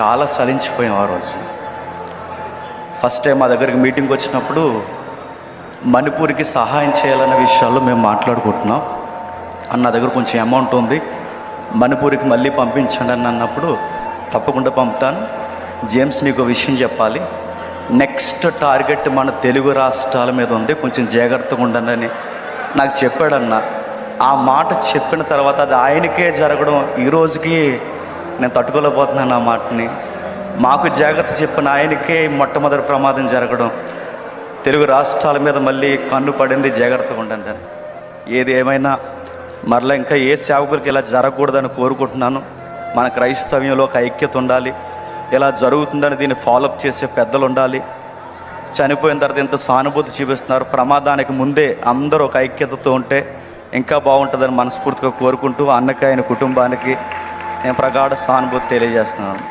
చాలా సలించిపోయాం ఆ రోజు. ఫస్ట్ టైం మా దగ్గరికి మీటింగ్ వచ్చినప్పుడు మణిపూర్కి సహాయం చేయాలన్న విషయాల్లో మేము మాట్లాడుకుంటున్నాం. అన్న దగ్గర కొంచెం అమౌంట్ ఉంది. మణిపూర్కి మళ్ళీ పంపించండి అని అన్నప్పుడు తప్పకుండా పంపుతాను. జేమ్స్ నీకు ఒక విషయం చెప్పాలి. నెక్స్ట్ టార్గెట్ మన తెలుగు రాష్ట్రాల మీద ఉంది. కొంచెం జాగ్రత్తగా ఉండండి నాకు చెప్పాడన్న. ఆ మాట చెప్పిన తర్వాత అది ఆయనకే జరగడం ఈ రోజుకి నేను తట్టుకోలేకపోతున్నాను ఆ మాటని. మాకు జాగ్రత్త చెప్పిన ఆయనకే మొట్టమొదటి ప్రమాదం జరగడం. తెలుగు రాష్ట్రాల మీద మళ్ళీ కన్ను పడింది జాగ్రత్తగా ఉండండి అని. ఏది ఏమైనా మరలా ఇంకా ఏ సేవకులకి ఇలా జరగకూడదని కోరుకుంటున్నాను. మన క్రైస్తవ్యంలో ఒక ఐక్యత ఉండాలి. ఇలా జరుగుతుందని దీన్ని ఫాలోఅప్ చేసే పెద్దలు ఉండాలి. చనిపోయిన తర్వాత ఇంత సానుభూతి చూపిస్తున్నారు. ప్రమాదానికి ముందే అందరూ ఒక ఐక్యతతో ఉంటే ఇంకా బాగుంటుందని మనస్ఫూర్తిగా కోరుకుంటూ అన్నకి ఆయన కుటుంబానికి నేను ప్రగాఢ సానుభూతి తెలియజేస్తున్నాను.